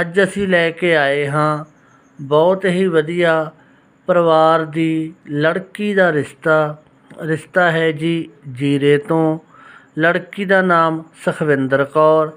ਅੱਜ ਅਸੀਂ ਲੈ ਕੇ ਆਏ ਹਾਂ ਬਹੁਤ ਹੀ ਵਧੀਆ ਪਰਿਵਾਰ ਦੀ ਲੜਕੀ ਦਾ ਰਿਸ਼ਤਾ। ਰਿਸ਼ਤਾ ਹੈ ਜੀ ਜੀਰੇ ਤੋਂ। ਲੜਕੀ ਦਾ ਨਾਮ ਸੁਖਵਿੰਦਰ ਕੌਰ।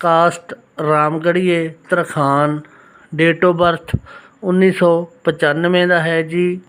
ਕਾਸਟ ਰਾਮਗੜੀਏ ਤਰਖਾਨ। ਡੇਟ ਆਫ ਬਰਥ 1995 ਦਾ ਹੈ ਜੀ।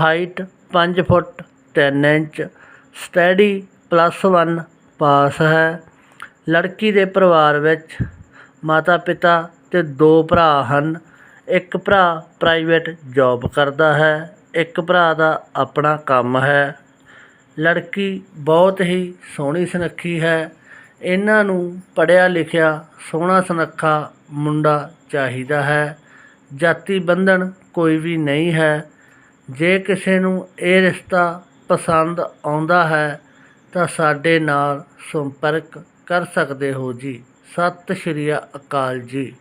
Height 5 foot 3 inch. Study plus 1 pass ਹੈ। ਲੜਕੀ ਦੇ ਪਰਿਵਾਰ ਵਿੱਚ ਮਾਤਾ ਪਿਤਾ ਤੇ ਦੋ ਭਰਾ ਹਨ। ਇੱਕ ਭਰਾ ਪ੍ਰਾਈਵੇਟ ਜੋਬ ਕਰਦਾ ਹੈ, ਇੱਕ ਭਰਾ ਦਾ ਆਪਣਾ ਕੰਮ ਹੈ। ਲੜਕੀ ਬਹੁਤ ਹੀ ਸੋਹਣੀ ਸੁਨੱਖੀ ਹੈ। ਇਹਨਾਂ ਨੂੰ ਪੜ੍ਹਿਆ ਲਿਖਿਆ ਸੋਹਣਾ ਸੁਨੱਖਾ ਮੁੰਡਾ ਚਾਹੀਦਾ ਹੈ। ਜਾਤੀ ਬੰਧਨ ਕੋਈ ਵੀ ਨਹੀਂ ਹੈ। ਜੇ ਕਿਸੇ ਨੂੰ ਇਹ ਰਿਸ਼ਤਾ ਪਸੰਦ ਆਉਂਦਾ ਹੈ, ਤਾਂ ਸਾਡੇ ਨਾਲ ਸੰਪਰਕ ਕਰ ਸਕਦੇ ਹੋ ਜੀ। ਸਤਿ ਸ਼੍ਰੀ ਅਕਾਲ ਜੀ।